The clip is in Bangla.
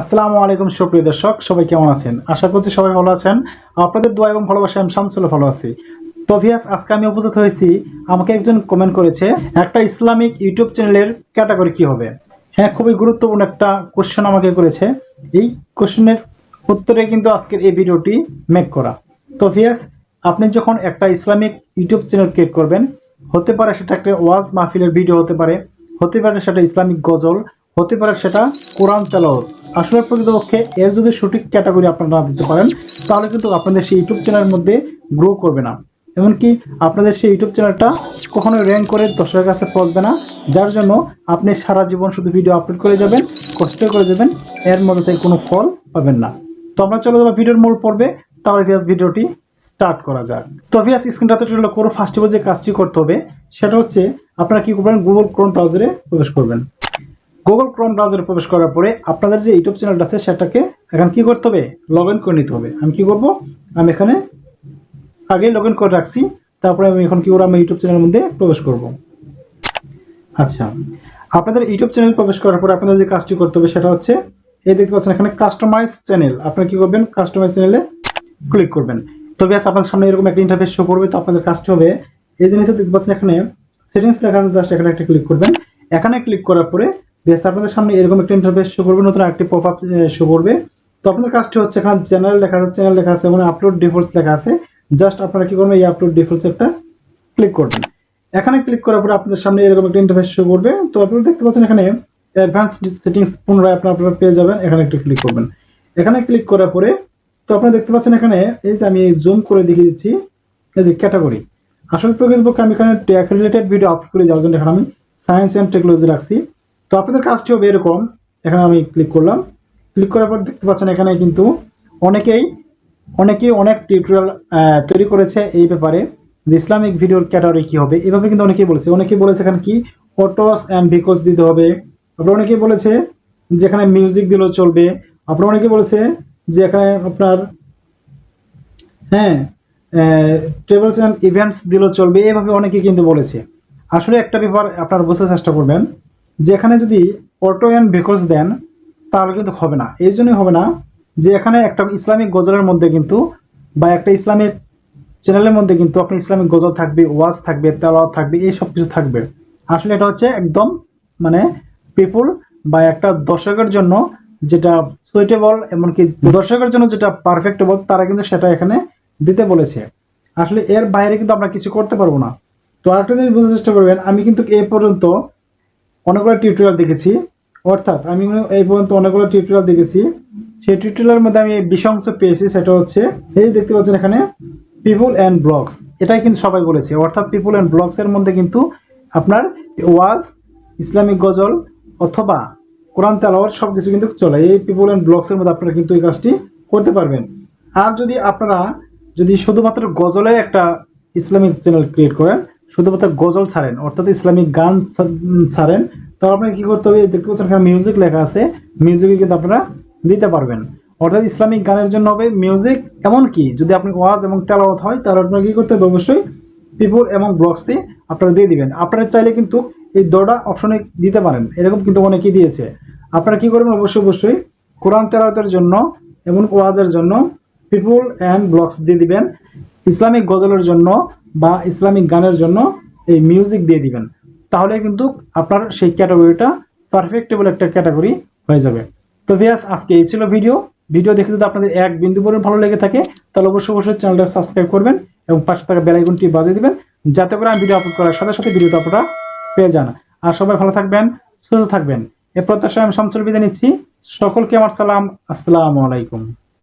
আসসালামু আলাইকুম, সুপ্রিয় দর্শক, সবাই কেমন আছেন? আশা করছি সবাই ভালো আছেন। আপনাদের দোয়া এবং ভালোবাসা আমি শামসুল্লাহ ভালো আছি। তো ভিয়াস, আজকে আমি উপস্থিত হয়েছি। আমাকে একজন কমেন্ট করেছে, একটা ইসলামিক ইউটিউব চ্যানেলের ক্যাটাগরি কি হবে? হ্যাঁ খুবই গুরুত্বপূর্ণ একটা কোশ্চেন আমাকে করেছে। এই কোশ্চেনের উত্তরে কিন্তু আজকের এই ভিডিওটি মেক করা। তো ভিয়াস, আপনি যখন একটা ইসলামিক ইউটিউব চ্যানেল ক্রিয়েট করবেন, হতে পারে সেটা একটা ওয়াজ মাহফিলের ভিডিও হতে পারে হতে পারে সেটা ইসলামিক গজল হতে পারে সেটা কোরআন তেলাওয়াত। আসলে প্রকৃতপক্ষে এর যদি সঠিক ক্যাটাগরি আপনারা না দিতে পারেন, তাহলে কিন্তু আপনাদের সেই ইউটিউব চ্যানেলের মধ্যে গ্রো করবে না। এমনকি আপনাদের সেই ইউটিউব চ্যানেলটা কখনো র্যাঙ্ক করে দর্শকের কাছে পৌঁছবে না, যার জন্য আপনি সারা জীবন শুধু ভিডিও আপলোড করে যাবেন, কষ্ট করে যাবেন, এর মধ্যে থেকে কোনো ফল পাবেন না। তো আমরা চলে যাব ভিডিওর মূল পর্বে, তাহলে ভিয়াস ভিডিওটি স্টার্ট করা যাক। তো ভিয়াস স্ক্রিনটাতে চলে করো ফার্স্ট অফ যে কাজটি করতে হবে, সেটা হচ্ছে আপনারা কি করবেন গুগল ক্রোম ব্রাউজারে প্রবেশ করবেন। গুগল ক্রোম ব্রাউজারে প্রবেশ করার পরে আপনাদের যে ইউটিউব চ্যানেলটা আছে, সেটাকে এখন কি করতে হবে? লগ ইন করে নিতে হবে। আমি কি করব? আমি এখানে আগেই লগ ইন করে রাখছি। তারপরে আমি এখন কি করব? আমি ইউটিউব চ্যানেলের মধ্যে প্রবেশ করব। আচ্ছা। আপনাদের ইউটিউব চ্যানেল প্রবেশ করার পরে আপনাদের যে কাজটি করতে হবে, সেটা হচ্ছে, এই দেখতে পাচ্ছেন এখানে কাস্টমাইজ চ্যানেল আপনারা কি করবেন? কাস্টমাইজ চ্যানেলে ক্লিক করবেন। তো ব্যাস আপনার সামনে এরকম একটা ইন্টারফেস শো করবে। তো আপনাদের কাজটি হবে, এই জিনিসটা দেখতে পাচ্ছেন এখানে সেটিংস লেখা আছে জাস্ট এখানে একটা ক্লিক করবেন। এখানে ক্লিক করার পরে বেশ আপনাদের সামনে এরকম একটা ইন্টারফেস শো করবে, নতুন একটি পপ আপ শো করবে। তো আপনাদের কাজটি হচ্ছে এখানে চ্যানেল লেখা আছে চ্যানেল লেখা আছে এবং আপলোড ডিফল্টস লেখা আছে। জাস্ট আপনারা কি করবেন, এই আপলোড ডিফল্টস একটা ক্লিক করবেন। এখানে ক্লিক করার পরে আপনাদের সামনে এরকম একটা ইন্টারফেস শো করবে। তো আপনারা দেখতে পাচ্ছেন এখানে অ্যাডভান্স সেটিংস পুনরায় আপনারা আপনারা পেয়ে যাবেন। এখানে একটু ক্লিক করবেন। এখানে ক্লিক করার পরে, তো আপনারা দেখতে পাচ্ছেন এখানে, এই যে আমি জুম করে দেখিয়ে দিচ্ছি, এই যে ক্যাটাগরি আসলে প্রকৃতপক্ষে আমি এখানে ট্যাক রিলেটেড ভিডিও আপলোড করে যাওয়ার জন্য এখানে আমি সায়েন্স অ্যান্ড টেকনোলজি রাখছি। তো আপনাদের কাজটি হবে এরকম। এখানে আমি ক্লিক করলাম। ক্লিক করার পর দেখতে পাচ্ছেন এখানে কিন্তু অনেকেই অনেকেই অনেক টিউটোরিয়াল তৈরি করেছে এই ব্যাপারে যে ইসলামিক ভিডিওর ক্যাটাগরি কী হবে। এভাবে কিন্তু অনেকেই বলেছে। অনেকেই বলেছে এখানে কি অটোস অ্যান্ড ভিকোজ দিতে হবে। আপনার অনেকেই বলেছে যে এখানে মিউজিক দিলেও চলবে। আপনার অনেকেই বলেছে যে এখানে আপনার হ্যাঁ ট্রেভেলস অ্যান্ড ইভেন্টস দিলেও চলবে। এভাবে অনেকেই কিন্তু বলেছে। আসলে একটা ব্যাপার আপনারা বোঝার চেষ্টা করবেন। যে এখানে যদি অটো অ্যান্ড ভেকলস দেন, তাহলে কিন্তু হবে না। এই জন্যই হবে না যে এখানে একটা ইসলামিক গজলের মধ্যে কিন্তু বা একটা ইসলামিক চ্যানেলের মধ্যে কিন্তু আপনি ইসলামিক গজল থাকবে, ওয়াজ থাকবে, তেলাওয়াত থাকবে, এই সব কিছু থাকবে। আসলে এটা হচ্ছে একদম মানে পিপুল বা একটা দর্শকের জন্য যেটা সুইটেবল এমনকি দর্শকের জন্য যেটা পারফেক্টেবল তারা কিন্তু সেটা এখানে দিতে বলেছে। আসলে এর বাইরে কিন্তু আমরা কিছু করতে পারব না। তো আরেকটা জিনিস বোঝার চেষ্টা করবেন, আমি কিন্তু এ পর্যন্ত অনেকগুলো টিউটোরিয়াল দেখেছি। অর্থাৎ আমি এই পর্যন্ত অনেকগুলো টিউটোরিয়াল দেখেছি। সেই টিউটোরিয়ালের মধ্যে আমি বিশ অংশ পেয়েছি, সেটা হচ্ছে, এই দেখতে পাচ্ছেন এখানে পিপুল অ্যান্ড ব্লগস এটাই কিন্তু সবাই বলেছে। অর্থাৎ পিপুল অ্যান্ড ব্লগসের মধ্যে কিন্তু আপনার ওয়াজ, ইসলামিক গজল অথবা কোরআন তেলাওয়ার সব কিছু কিন্তু চলে। এই পিপুল অ্যান্ড ব্লগসের মধ্যে আপনারা কিন্তু এই কাজটি করতে পারবেন। আর যদি আপনারা যদি শুধুমাত্র গজলে একটা ইসলামিক চ্যানেল ক্রিয়েট করেন শুধুমাত্র গজল ছাড়েন, অর্থাৎ ইসলামিক গান ছাড়েন, তাহলে আপনাকে কী করতে হবে? দেখতে পাচ্ছেন এখানে মিউজিক লেখা আছে। মিউজিকে কিন্তু আপনারা দিতে পারবেন। অর্থাৎ ইসলামিক গানের জন্য হবে মিউজিক এমনকি যদি আপনি ওয়াজ এবং তেলাওয়াত হয়, তাহলে আপনারা কী করতে হবে? অবশ্যই পিপুল এবং ব্লগসটি আপনারা দিয়ে দিবেন। আপনারা চাইলে কিন্তু এই দোটা অপশনে দিতে পারেন। এরকম কিন্তু অনেকেই দিয়েছে। আপনারা কী করবেন? অবশ্যই অবশ্যই কোরআন তেলাওয়াতের জন্য এবং ওয়াজের জন্য পিপুল অ্যান্ড ব্লগস দিয়ে দিবেন। ইসলামিক গজলের জন্য বা ইসলামিক গানের জন্য এই মিউজিক দিয়ে দিবেন। তাহলে কিন্তু আপনার সেই ক্যাটাগরিটা পারফেক্টেবল একটা ক্যাটাগরি হয়ে যাবে। তো ভিয়াস আজকে এই ছিল ভিডিও ভিডিও দেখে যদি আপনাদের এক বিন্দু পরিমাণ ভালো লেগে থাকে, তাহলে অবশ্যই অবশ্যই চ্যানেলটা সাবস্ক্রাইব করবেন এবং পাশে থাকা বেলাইকনটি বাজিয়ে দিবেন, যাতে করে আমি ভিডিও আপলোড করার সাথে সাথে ভিডিওটা আপনারা পেয়ে যান। আর সবাই ভালো থাকবেন, সুস্থ থাকবেন। এ প্রত্যাশায় আমি শামসুল বিদায় নিচ্ছি। সকলকে আমার সালাম। আসসালামু আলাইকুম।